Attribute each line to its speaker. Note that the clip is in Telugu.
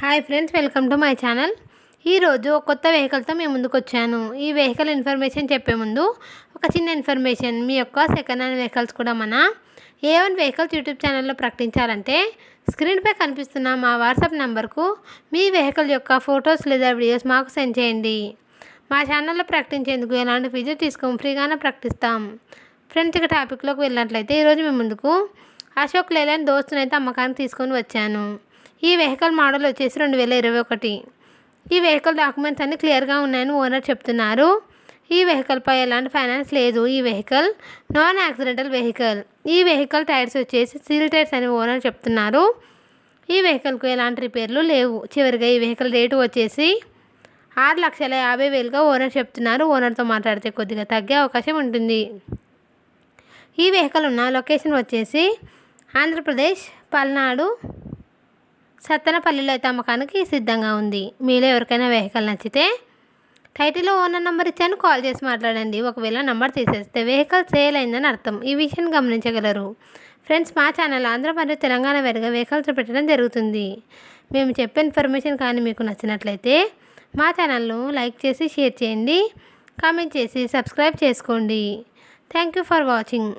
Speaker 1: Hi friends welcome to my channel ఈరోజు ఒక కొత్త వెహికల్తో మేము ముందుకు వచ్చాను ఈ వెహికల్ ఇన్ఫర్మేషన్ చెప్పే ముందు ఒక చిన్న ఇన్ఫర్మేషన్ మీ యొక్క సెకండ్ హ్యాండ్ వెహికల్స్ కూడా మన ఏ వన్ వెహికల్స్ యూట్యూబ్ ఛానల్లో ప్రకటించాలంటే స్క్రీన్పై కనిపిస్తున్న మా వాట్సాప్ నెంబర్కు మీ వెహికల్ యొక్క ఫొటోస్ లేదా వీడియోస్ మాకు సెండ్ చేయండి. మా ఛానల్లో ప్రకటించేందుకు ఎలాంటి ఫీజు తీసుకోము ఫ్రీగానే ప్రకటిస్తాం. ఫ్రెండ్స్ ఇక టాపిక్లోకి వెళ్ళినట్లయితే ఈరోజు మేము ముందుకు అశోక్ లేలాండ్ దోస్తునైతే అమ్మకానికి తీసుకొని వచ్చాను. ఈ వెహికల్ మోడల్ వచ్చేసి రెండు వేల ఇరవై ఒకటి. ఈ వెహికల్ డాక్యుమెంట్స్ అన్ని క్లియర్గా ఉన్నాయని ఓనర్ చెప్తున్నారు. ఈ వెహికల్పై ఎలాంటి ఫైనాన్స్ లేదు. ఈ వెహికల్ నాన్ యాక్సిడెంటల్ వెహికల్. ఈ వెహికల్ టైర్స్ వచ్చేసి సీల్ టైర్స్ అని ఓనర్ చెప్తున్నారు. ఈ వెహికల్కు ఎలాంటి రిపేర్లు లేవు. చివరిగా ఈ వెహికల్ రేటు వచ్చేసి ఆరు లక్షల యాభై వేలుగా ఓనర్ చెప్తున్నారు. ఓనర్తో మాట్లాడితే కొద్దిగా తగ్గే అవకాశం ఉంటుంది. ఈ వెహికల్ ఉన్న లొకేషన్ వచ్చేసి ఆంధ్రప్రదేశ్ పల్నాడు సత్తెనపల్లిలో అయితే అమ్మకానికి సిద్ధంగా ఉంది. మీలో ఎవరికైనా వెహికల్ నచ్చితే టైటిల్లో ఓనర్ నెంబర్ ఇచ్చాను కాల్ చేసి మాట్లాడండి. ఒకవేళ నెంబర్ తీసేస్తే వెహికల్ సేల్ అయిందని అర్థం. ఈ విషయాన్ని గమనించగలరు. ఫ్రెండ్స్ మా ఛానల్ ఆంధ్ర మరియు తెలంగాణ వేరుగా వెహికల్స్ పెట్టడం జరుగుతుంది. మేము చెప్పే ఇన్ఫర్మేషన్ కానీ మీకు నచ్చినట్లయితే మా ఛానల్ను లైక్ చేసి షేర్ చేయండి. కామెంట్ చేసి సబ్స్క్రైబ్ చేసుకోండి. Thank you for watching.